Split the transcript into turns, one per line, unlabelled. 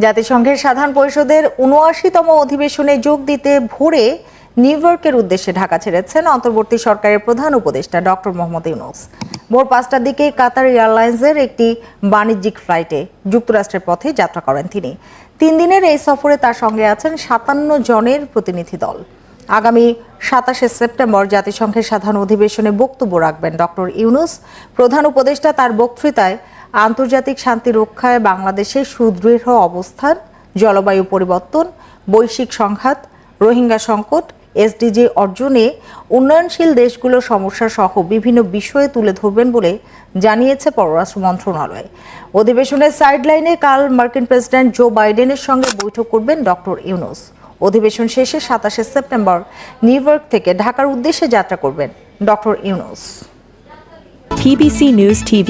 জাতিসংঘের সাধারণ পরিষদের উনআশিতম অধিবেশনে যোগ দিতে ভোরে নিউ ইয়র্কের উদ্দেশ্যে ঢাকা ছেড়েছেন অন্তর্বর্তী সরকারের প্রধান উপদেষ্টা ডক্টর মোহাম্মদ ইউনুস। ভোর পাঁচটার দিকে কাতার এয়ারলাইন্সের একটি বাণিজ্যিক ফ্লাইটে যুক্তরাষ্ট্রের পথে যাত্রা করেন তিনি। তিন দিনের এই সফরে তার সঙ্গে আছেন সাতান্ন জনের প্রতিনিধি দল। আগামী সাতাশে সেপ্টেম্বর জাতিসংঘের সাধারণ অধিবেশনে বক্তব্য রাখবেন ডক্টর ইউনুস। প্রধান উপদেষ্টা তার বক্তৃতায় আন্তর্জাতিক শান্তি রক্ষায় বাংলাদেশের সুদৃঢ় অবস্থান, জলবায়ু পরিবর্তন, বৈশ্বিক সংঘাত, রোহিঙ্গা সংকট এসডিজি অর্জনে উন্নয়নশীল দেশগুলোর সমস্যা সহ বিভিন্ন বিষয়ে তুলে ধরবেন বলে জানিয়েছে পররাষ্ট্র মন্ত্রণালয় অধিবেশনের সাইডলাইনে কাল মার্কিন প্রেসিডেন্ট জো বাইডেনের সঙ্গে বৈঠক করবেন ডক্টর ইউনুস অধিবেশন শেষে সাতাশে সেপ্টেম্বর নিউ ইয়র্ক থেকে ঢাকার উদ্দেশ্যে যাত্রা করবেন doctor Yunus
PBC News TV.